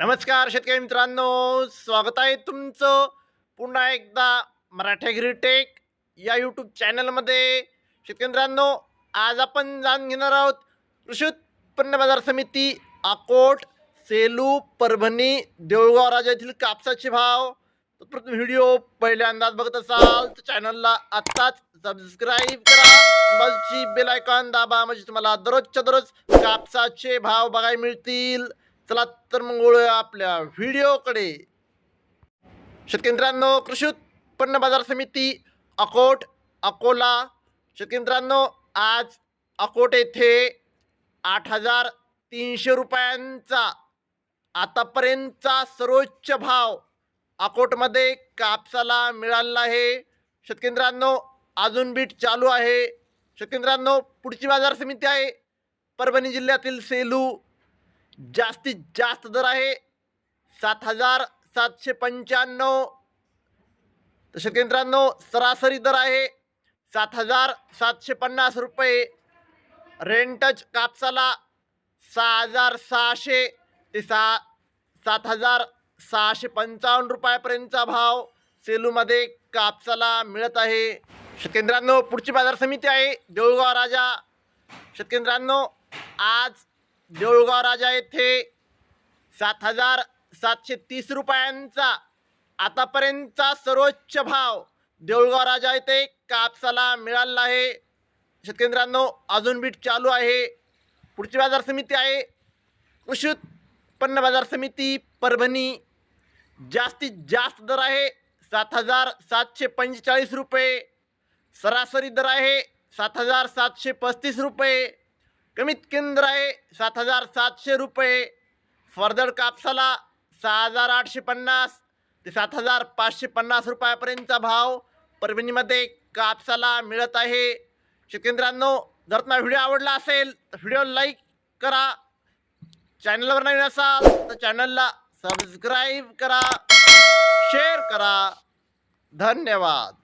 नमस्कार शेतकरी मित्रांनो स्वागत आहे तुमचं पुन्हा एकदा मराठेगिरी टेक या यूट्यूब चॅनलमध्ये शेतकरी मित्रांनो आज आपण जाणून घेणार आहोत कृषी उत्पन्न बाजार समिती अकोट सेलू परभणी देऊळगाव राजा येथील कापसाचे भाव. तत्पूर्वी व्हिडिओ पहिल्यांदाच बघत असाल तर चॅनलला आत्ताच सबस्क्राईब करा. बाजूची बेल आयकॉन दाबा म्हणजे तुम्हाला दररोजच्या दररोज कापसाचे भाव बघायला मिळतील. चला तर मग वळूया आपल्या व्हिडिओकडे. शेतकरी कृषी उत्पन्न बाजार समिती अकोट अकोला. शेतकरी आज अकोट येथे आठ हजार तीनशे रुपयांचा आतापर्यंतचा सर्वोच्च भाव अकोटमध्ये कापसाला मिळालेला आहे. शेतकरी अजून बीट चालू आहे. शेतकरी पुढची बाजार समिती आहे. परभणी जिल्ह्यातील सेलू जास्तीत जास्त दर आहे सात हजार सातशे पंच्याण्णव. तर शेतकरी मित्रांनो सरासरी दर आहे सात हजार सातशे पन्नास रुपये. रेंटच कापसाला सहा हजार सहाशे ते सहा सात हजार सहाशे पंचावन्न रुपयापर्यंतचा भाव सेलूमध्ये कापसाला मिळत आहे. शेतकेंद्रांनो पुढची बाजार समिती आहे देऊळगाव राजा. शेतकेंद्रांनो आज देऊळगाव राजा येथे सात हजार सातशे तीस रुपयांचा आतापर्यंतचा सर्वोच्च भाव देऊळगाव राजा येथे कापसाला मिळालेला आहे. शेतकेंद्रांनो अजून बीट चालू आहे. पुढची बाजार समिती आहे. कृषी उत्पन्न बाजार समिती परभणी. जास्तीत जास्त दर आहे सात हजार सातशे पंचेचाळीस रुपये. सरासरी दर आहे सात हजार सातशे पस्तीस रुपये. कमीत केंद्र आहे सात हजार सातशे रुपये. फर्दर कापसाला सहा हजार आठशे पन्नास. ते सात हजार पाचशे पन्नास रुपयापर्यंतचा भाव परभणीमध्ये कापसाला मिळत आहे. शेतकरी जर तुम्हाला व्हिडिओ आवडला असेल तर व्हिडिओ लाईक करा. चॅनलवर नवीन असाल तर चॅनलला सबस्क्राईब करा. शेअर करा. धन्यवाद.